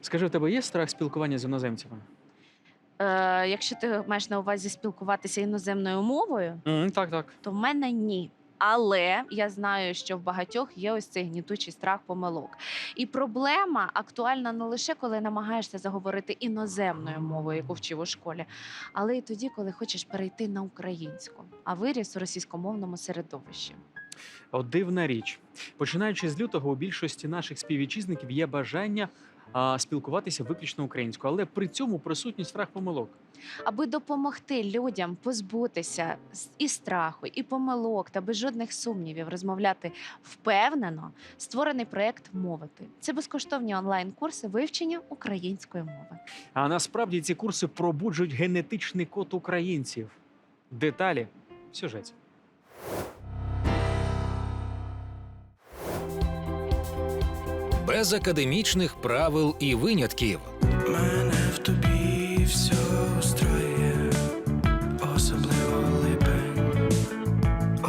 Скажи, у тебе є страх спілкування з іноземцями? Е, якщо ти маєш на увазі спілкуватися іноземною мовою, М, так, так. то в мене ні. Але я знаю, що в багатьох є ось цей гнітучий страх помилок. І проблема актуальна не лише коли намагаєшся заговорити іноземною мовою, яку вчив у школі, але й тоді, коли хочеш перейти на українську, а виріс у російськомовному середовищі. От дивна річ. Починаючи з лютого, у більшості наших співвітчизників є бажання а, спілкуватися виключно українською, але при цьому присутній страх помилок. Аби допомогти людям позбутися і страху, і помилок та без жодних сумнівів розмовляти впевнено, створений проект мовити. Це безкоштовні онлайн-курси вивчення української мови. А насправді ці курси пробуджують генетичний код українців. Деталі в сюжеті. Без академічних правил і винятків. Мене в тобі все устроює, особливо липень,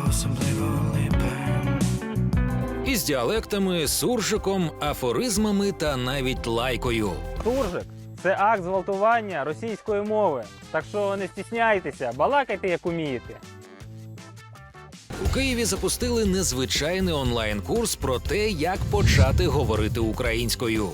особливо липень. Із діалектами, суржиком, афоризмами та навіть лайкою. Суржик це акт зґвалтування російської мови. Так що не стісняйтеся, балакайте як умієте. У Києві запустили незвичайний онлайн-курс про те, як почати говорити українською.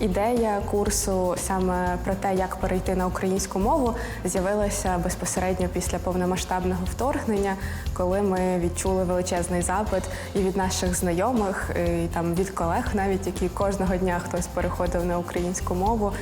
Ідея курсу саме про те, як перейти на українську мову, з'явилася безпосередньо після повномасштабного вторгнення, коли ми відчули величезний запит і від наших знайомих, і там від колег, навіть які кожного дня хтось переходив на українську мову.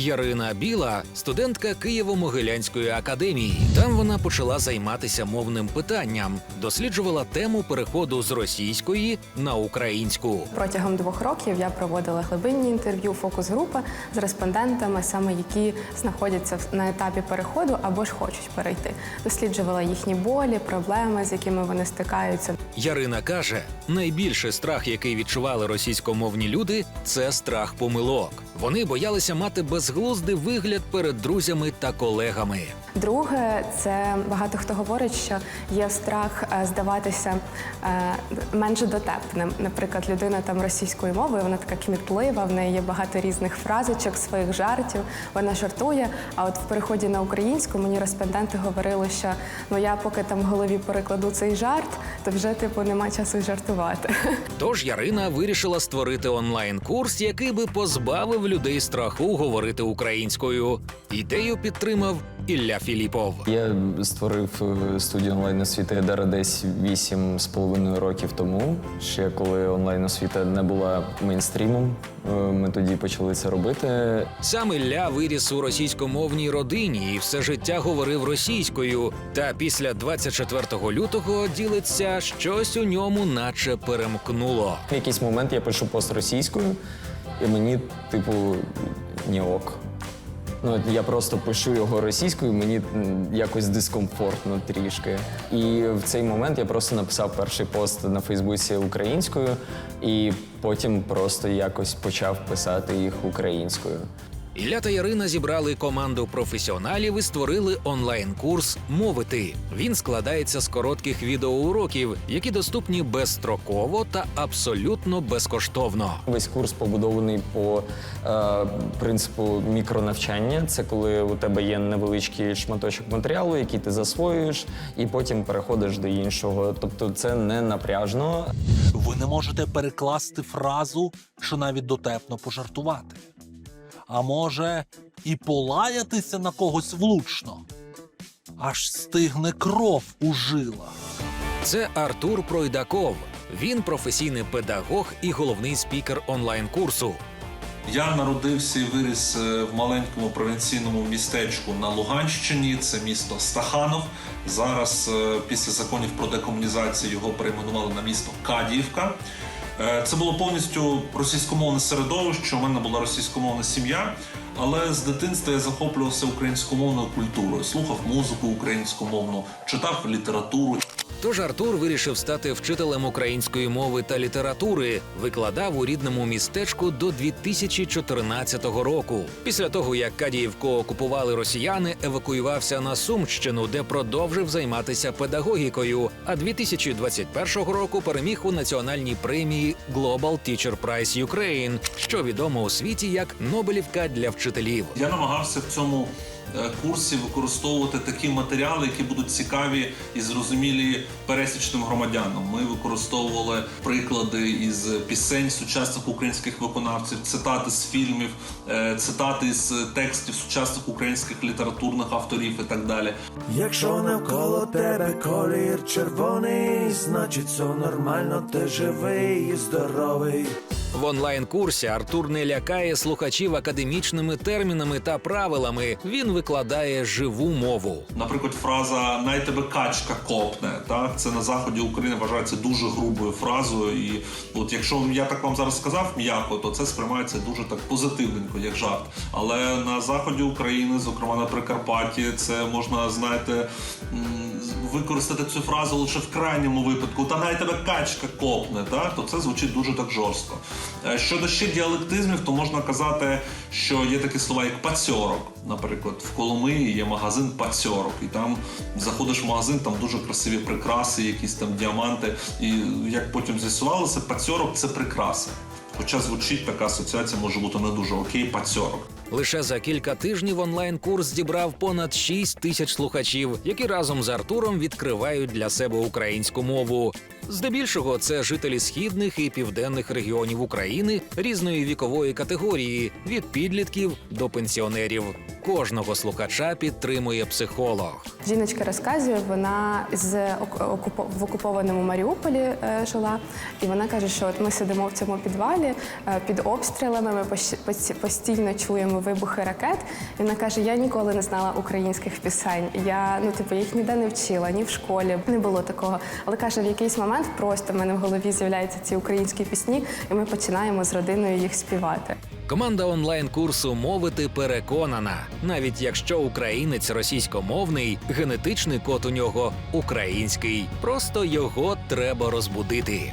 Ярина Біла студентка Києво-Могилянської академії. Там вона почала займатися мовним питанням, досліджувала тему переходу з російської на українську. Протягом двох років я проводила глибинні інтерв'ю, фокус-групи з респондентами, саме які знаходяться на етапі переходу або ж хочуть перейти. Досліджувала їхні болі, проблеми, з якими вони стикаються. Ярина каже: найбільший страх, який відчували російськомовні люди, це страх помилок. Вони боялися мати безглуздий вигляд перед друзями та колегами. Друге, це багато хто говорить, що є страх е, здаватися е, менш дотепним. Наприклад, людина там російською мовою, вона така кмітлива, в неї є багато різних фразочок, своїх жартів. Вона жартує. А от в переході на українську мені респонденти говорили, що ну я поки там в голові перекладу цей жарт, то вже типу нема часу жартувати. Тож Ярина вирішила створити онлайн-курс, який би позбавив людей страху говорити українською. Ідею підтримав Ілля Філіпов. Я створив е, студію онлайн освіти Гедера десь вісім з половиною років тому. Ще коли онлайн освіта не була мейнстрімом, е, ми тоді почали це робити. Сам Ілля виріс у російськомовній родині і все життя говорив російською. Та після 24 лютого ділиться щось у ньому, наче перемкнуло. В якийсь момент я пишу пост російською, і мені, типу, ні ок. Ну, я просто пишу його російською, мені якось дискомфортно трішки. І в цей момент я просто написав перший пост на Фейсбуці українською, і потім просто якось почав писати їх українською. Ілля та Ярина зібрали команду професіоналів і створили онлайн-курс Мовити. Він складається з коротких відеоуроків, які доступні безстроково та абсолютно безкоштовно. Весь курс побудований по е, принципу мікронавчання. Це коли у тебе є невеличкий шматочок матеріалу, який ти засвоюєш, і потім переходиш до іншого. Тобто це не напряжно. Ви не можете перекласти фразу, що навіть дотепно пожартувати. А може, і полаятися на когось влучно. Аж стигне кров у жилах. Це Артур Пройдаков. Він професійний педагог і головний спікер онлайн-курсу. Я народився і виріс е, в маленькому провінційному містечку на Луганщині. Це місто Стаханов. Зараз, е, після законів про декомунізацію, його перейменували на місто Кадіївка. Е, Це було повністю російськомовне середовище. У мене була російськомовна сім'я, але з дитинства я захоплювався українськомовною культурою, слухав музику українськомовну, читав літературу. Тож Артур вирішив стати вчителем української мови та літератури, викладав у рідному містечку до 2014 року. Після того, як Кадіївку окупували росіяни, евакуювався на Сумщину, де продовжив займатися педагогікою. А 2021 року переміг у національній премії Global Teacher Prize Ukraine, що відомо у світі як Нобелівка для вчителів. Я намагався в цьому е, курсі використовувати такі матеріали, які будуть цікаві і зрозумілі пересічним громадянам. Ми використовували приклади із пісень сучасних українських виконавців, цитати з фільмів, е, цитати з текстів сучасних українських літературних авторів і так далі. Якщо навколо тебе колір червоний, значить все нормально, ти живий і здоровий. В онлайн-курсі Артур не лякає слухачів академічними термінами та правилами. Він викладає живу мову. Наприклад, фраза «най тебе качка копне. Так це на заході України вважається дуже грубою фразою. І от якщо я так вам зараз сказав м'яко, то це сприймається дуже так позитивненько, як жарт. Але на заході України, зокрема на Прикарпатті, це можна знаєте. Використати цю фразу лише в крайньому випадку, та най тебе качка копне, так? то це звучить дуже так жорстко. Е, Щодо ще діалектизмів, то можна казати, що є такі слова, як пацьорок. Наприклад, в Коломиї є магазин пацьорок, і там заходиш в магазин, там дуже красиві прикраси, якісь там діаманти. І як потім з'ясувалося, пацьорок це прикраси. Хоча звучить така асоціація може бути не дуже окей, пацьорок. Лише за кілька тижнів онлайн-курс зібрав понад 6 тисяч слухачів, які разом з Артуром відкривають для себе українську мову. Здебільшого це жителі східних і південних регіонів України різної вікової категорії від підлітків до пенсіонерів. Кожного слухача підтримує психолог. Жіночка розказує, вона з ок- в окупованому Маріуполі е, жила, і вона каже, що от ми сидимо в цьому підвалі е, під обстрілами. Ми постійно чуємо вибухи ракет. І вона каже: Я ніколи не знала українських пісень. Я ну типу їх ніде не вчила, ні в школі не було такого. Але каже, в якийсь момент просто в мене в голові з'являються ці українські пісні, і ми починаємо з родиною їх співати. Команда онлайн-курсу мовити переконана, навіть якщо українець російськомовний, генетичний код у нього український. Просто його треба розбудити.